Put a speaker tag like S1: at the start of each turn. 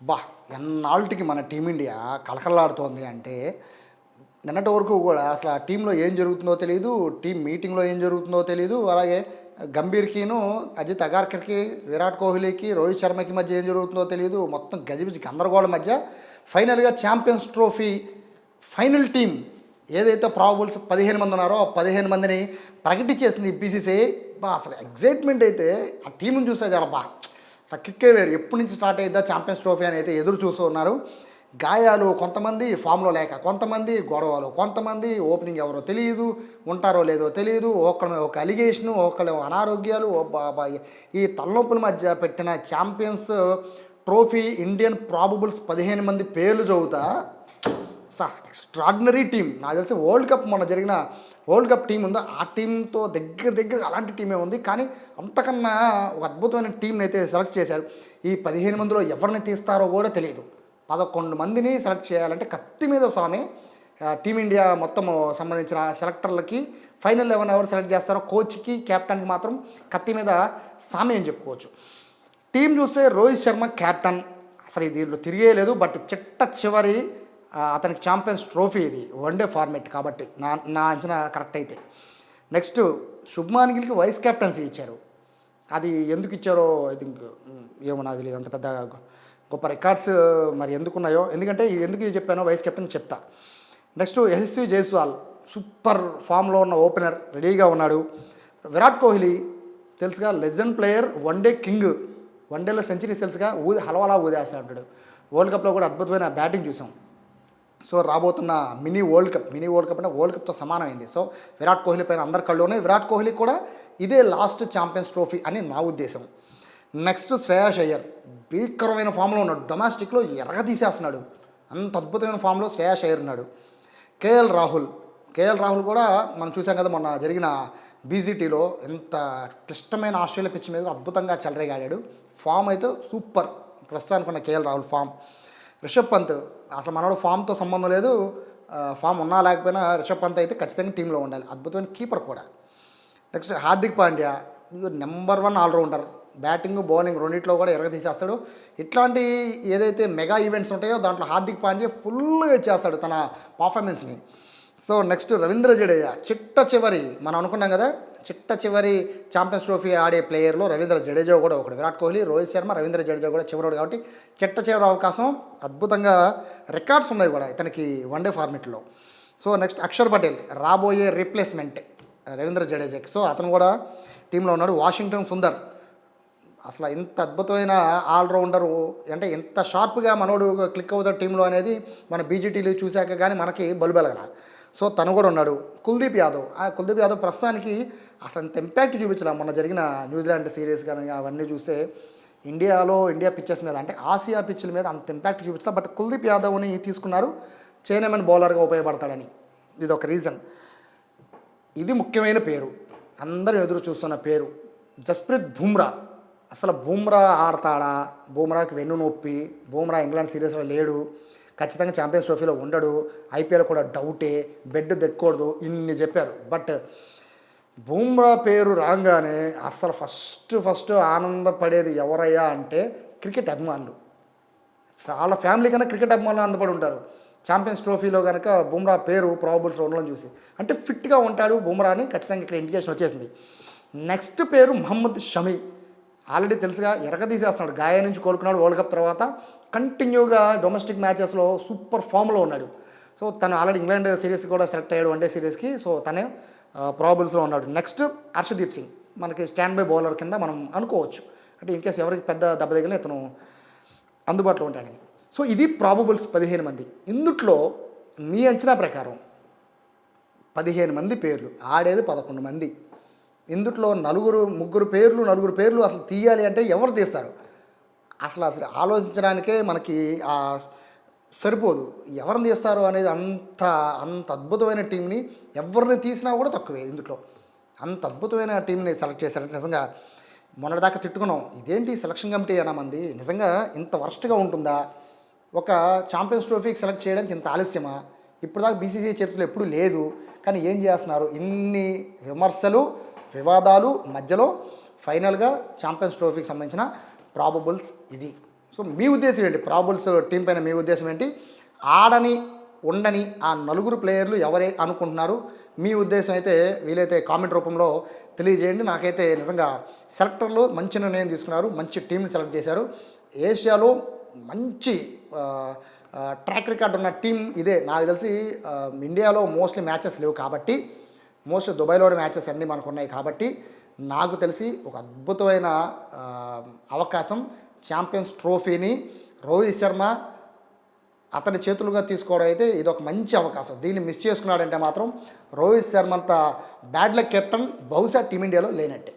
S1: బా ఎన్నాళ్ళకి మన టీమిండియా కలకలాడుతోంది అంటే నిన్నటి వరకు కూడా అసలు ఆ టీంలో ఏం జరుగుతుందో తెలియదు టీం మీటింగ్లో ఏం జరుగుతుందో తెలియదు అలాగే గంభీర్కిను అజిత్ అగార్కర్కి విరాట్ కోహ్లీకి రోహిత్ శర్మకి మధ్య ఏం జరుగుతుందో తెలియదు మొత్తం గజిబిజి గందరగోళం మధ్య ఫైనల్గా ఛాంపియన్స్ ట్రోఫీ ఫైనల్ టీం ఏదైతే ప్రాబుల్స్ పదిహేను మంది ఉన్నారో ఆ పదిహేను మందిని ప్రకటించేసింది బీసీసీ బా అసలు ఎగ్జైట్మెంట్ అయితే ఆ టీంని చూసే చాలా బాగా అసలు కిక్కే వేరు. ఎప్పటి నుంచి స్టార్ట్ అయిద్దా? ఛాంపియన్స్ ట్రోఫీ అని అయితే ఎదురు చూస్తూ ఉన్నారు. గాయాలు కొంతమంది ఫామ్లో లేక కొంతమంది గొడవలు కొంతమంది ఓపెనింగ్ ఎవరో తెలియదు ఉంటారో లేదో తెలియదు. ఒకళ్ళ ఒక అలిగేషను ఒకళ్ళ అనారోగ్యాలు. ఈ తలనొప్పుల మధ్య పెట్టిన ఛాంపియన్స్ ట్రోఫీ ఇండియన్ ప్రాబబుల్స్ పదిహేను మంది పేర్లు చదువుతా. సా ఎక్స్ట్రాడినరీ టీం నాకు తెలిసి వరల్డ్ కప్ మొన్న జరిగిన వరల్డ్ కప్ టీం ఉందో ఆ టీంతో దగ్గర దగ్గర అలాంటి టీమే ఉంది. కానీ అంతకన్నా ఒక అద్భుతమైన టీంని అయితే సెలెక్ట్ చేశారు. ఈ పదిహేను మందిలో ఎవరిని తీస్తారో కూడా తెలియదు. పదకొండు మందిని సెలెక్ట్ చేయాలంటే కత్తి మీద స్వామి టీమిండియా మొత్తం సంబంధించిన సెలెక్టర్లకి ఫైనల్ లెవెన్ ఎవరు సెలెక్ట్ చేస్తారో కోచ్కి క్యాప్టెన్కి మాత్రం కత్తి మీద సామి అని చెప్పుకోవచ్చు. టీం చూస్తే రోహిత్ శర్మ క్యాప్టెన్. అసలు ఇది దీంట్లో తిరిగేయలేదు బట్ చిట్ట చివరి అతనికి ఛాంపియన్స్ ట్రోఫీ ఇది వన్డే ఫార్మేట్ కాబట్టి నా నా అంచనా కరెక్ట్ అయితే. నెక్స్ట్ శుభ్మాన్ గిల్కి వైస్ కెప్టెన్సీ ఇచ్చారు. అది ఎందుకు ఇచ్చారో ఐ థింక్ ఏమో నాకు తెలియదు అంత పెద్ద గొప్ప రికార్డ్స్ మరి ఎందుకున్నాయో. ఎందుకంటే ఇది ఎందుకు చెప్పానో వైస్ కెప్టెన్ చెప్తా. నెక్స్ట్ యశస్వి జైస్వాల్ సూపర్ ఫామ్లో ఉన్న ఓపెనర్ రెడీగా ఉన్నాడు. విరాట్ కోహ్లీ తెలుసుగా legend player one day king one డేలో సెంచరీస్ తెలుసుగా ఊది హలవలా ఊదేస్తాడు వరల్డ్ కప్లో కూడా అద్భుతమైన బ్యాటింగ్ చూసాం. సో రాబోతున్న mini world cup mini world cup అంటే వరల్డ్ కప్తో సమానమైంది. సో విరాట్ కోహ్లీ పైన అందరి కళ్ళలోనే విరాట్ కోహ్లీ కూడా ఇదే లాస్ట్ ఛాంపియన్స్ ట్రోఫీ అని నా ఉద్దేశం. నెక్స్ట్ శ్రేయాస్ అయ్యర్ భీకరమైన ఫామ్లో ఉన్నాడు. డొమెస్టిక్లో ఎరగ తీసేస్తున్నాడు అంత అద్భుతమైన ఫామ్లో శ్రేయాస్ అయ్యర్ ఉన్నాడు. కేఎల్ రాహుల్ కేఎల్ రాహుల్ కూడా మనం చూసాం కదా మొన్న జరిగిన బీజీటీలో ఎంత క్లిష్టమైన ఆస్ట్రేలియా పిచ్ మీద అద్భుతంగా చెలరేగాడాడు. ఫామ్ అయితే సూపర్. ప్రస్తుతానికి ఉన్న కేఎల్ రాహుల్ ఫామ్ రిషబ్ పంత్ అసలు మనోడు ఫామ్తో సంబంధం లేదు. ఫామ్ ఉన్నా లేకపోయినా రిషబ్ పంత్ అయితే ఖచ్చితంగా టీంలో ఉండాలి. అద్భుతమైన కీపర్ కూడా. Next Hardik Pandya number one all rounder. Batting bowling రెండింటిలో కూడా ఎరగ తీసేస్తాడు ఇట్లాంటి ఏదైతే మెగా ఈవెంట్స్ ఉంటాయో దాంట్లో హార్దిక్ పాండ్యా ఫుల్గా చేస్తాడు తన పర్ఫార్మెన్స్ని సో నెక్స్ట్ రవీంద్ర జడేజా చిట్ట చివరి. మనం అనుకున్నాం కదా చిట్ట చివరి ఛాంపియన్స్ ట్రోఫీ ఆడే ప్లేయర్లో రవీంద్ర జడేజా కూడా ఒకడు. విరాట్ కోహ్లీ రోహిత్ శర్మ రవీంద్ర జడేజా కూడా చివరోడు కాబట్టి చిట్ట చివరి అవకాశం అద్భుతంగా రికార్డ్స్ ఉన్నాయి కూడా ఇతనికి వన్డే ఫార్మెట్లో సో నెక్స్ట్ అక్షర్ పటేల్ రాబోయే రీప్లేస్మెంట్ రవీంద్ర జడేజాకి. సో అతను కూడా టీంలో ఉన్నాడు. వాషింగ్టన్ సుందర్ అసలు ఇంత అద్భుతమైన ఆల్రౌండరు అంటే ఇంత షార్ప్గా మనోడు క్లిక్ అవుతాడు టీంలో అనేది మన బీజేటీలు చూశాక కానీ మనకి బలుబెలగల. సో తను కూడా ఉన్నాడు కుల్దీప్ యాదవ్. ఆ కుల్దీప్ యాదవ్ ప్రస్తుతానికి అసలు అంత ఇంపాక్ట్ చూపించలే. మొన్న జరిగిన న్యూజిలాండ్ సిరీస్ కానీ అవన్నీ చూస్తే ఇండియాలో ఇండియా పిచ్చెస్ మీద అంటే ఆసియా పిచ్ల మీద అంత ఇంపాక్ట్ చూపించలే. బట్ కుల్దీప్ యాదవ్ని తీసుకున్నారు చైనామెన్ బౌలర్గా ఉపయోగపడతాడని. ఇది ఒక రీజన్ ఇది ముఖ్యమైన పేరు. అందరూ ఎదురు చూస్తున్న పేరు. జస్ప్రీత్ బుమ్రా. అసలు బూమ్రా ఆడతాడా? బూమ్రాకి వెన్ను నొప్పి. బూమ్రా ఇంగ్లాండ్ సిరీస్లో లేడు. ఖచ్చితంగా ఛాంపియన్స్ ట్రోఫీలో ఉండడు. ఐపీఎల్ కూడా డౌటే బెడ్ దెక్కకూడదు ఇన్ని చెప్పారు. బట్ బూమ్రా పేరు రాగానే అసలు ఫస్ట్ ఫస్ట్ ఆనందపడేది ఎవరయ్యా అంటే క్రికెట్ అభిమానులు. వాళ్ళ ఫ్యామిలీ కన్నా క్రికెట్ అభిమానులు అందపడి ఉంటారు. ఛాంపియన్స్ ట్రోఫీలో కనుక బుమ్రా పేరు ప్రాబుల్స్లో ఉండడం చూసి. అంటే ఫిట్గా ఉంటాడు బుమ్రా అని ఖచ్చితంగా ఇక్కడ ఇండికేషన్ వచ్చేసింది. నెక్స్ట్ పేరు మహమ్మద్ షమీ. ఆల్రెడీ తెలుసుగా ఎరగ తీసేస్తున్నాడు గాయ నుంచి కోలుకున్నాడు వరల్డ్ కప్ తర్వాత. కంటిన్యూగా డొమెస్టిక్ మ్యాచెస్లో సూపర్ ఫామ్లో ఉన్నాడు. సో తను ఆల్రెడీ ఇంగ్లాండ్ సిరీస్ కూడా సెలెక్ట్ అయ్యాడు వన్డే సిరీస్కి. సో తనే ప్రాబుల్స్లో ఉన్నాడు. నెక్స్ట్ హర్షదీప్ సింగ్. మనకి స్టాండ్ బై బౌలర్ కింద మనం అనుకోవచ్చు. అంటే ఇన్ కేస్ ఎవరికి పెద్ద దెబ్బ తగిలిన ఇతను అందుబాటులో ఉంటాడని. సో ఇది ప్రాబబుల్స్ పదిహేను మంది. ఇందుట్లో మీ అంచనా ప్రకారం పదిహేను మంది పేర్లు. ఆడేది పదకొండు మంది. ఇందుట్లో నలుగురు ముగ్గురు పేర్లు నలుగురు పేర్లు అసలు తీయాలి అంటే ఎవరు తీస్తారు? అసలు అసలు ఆలోచించడానికే మనకి ఆ సరిపోదు. ఎవరిని తీస్తారు అనేది అంత అంత అద్భుతమైన టీంని ఎవరిని తీసినా కూడా తక్కువే ఇందులో అంత అద్భుతమైన టీంని సెలెక్ట్ చేశారంటే నిజంగా మొన్నటిదాకా తిట్టుకున్నాం. ఇదేంటి సెలక్షన్ కమిటీ అన్నా మంది? నిజంగా ఇంత వర్స్ట్గా ఉంటుందా? ఒక ఛాంపియన్స్ ట్రోఫీకి సెలెక్ట్ చేయడానికి ఇంత ఆలస్యమా? ఇప్పుడు దాకా బీసీసీ చరిత్రలో ఎప్పుడూ లేదు. కానీ ఏం చేస్తున్నారు? ఇన్ని విమర్శలు వివాదాలు మధ్యలో ఫైనల్గా ఛాంపియన్స్ ట్రోఫీకి సంబంధించిన ప్రాబబుల్స్ ఇది. సో మీ ఉద్దేశం ఏంటి? ప్రాబుల్స్ టీం పైన మీ ఉద్దేశం ఏంటి? ఆడని ఉండని ఆ నలుగురు ప్లేయర్లు ఎవరే అనుకుంటున్నారు? మీ ఉద్దేశం అయితే వీలైతే కామెంట్ రూపంలో తెలియజేయండి. నాకైతే నిజంగా సెలెక్టర్లు మంచి నిర్ణయం తీసుకున్నారు మంచి టీంని సెలెక్ట్ చేశారు. ఏషియాలో మంచి ట్రాక్ రికార్డ్ ఉన్న టీం ఇదే. నాకు తెలిసి ఇండియాలో మోస్ట్లీ మ్యాచెస్ లేవు కాబట్టి మోస్ట్ దుబాయ్లో మ్యాచెస్ అన్నీ మనకు ఉన్నాయి కాబట్టి నాకు తెలిసి ఒక అద్భుతమైన అవకాశం ఛాంపియన్స్ ట్రోఫీని రోహిత్ శర్మ అతని చేతులుగా తీసుకోవడం అయితే ఇది ఒక మంచి అవకాశం. దీన్ని మిస్ చేసుకున్నాడంటే మాత్రం రోహిత్ శర్మ అంత బ్యాడ్ లక్ కెప్టెన్ బహుశా టీమిండియాలో లేనట్టే.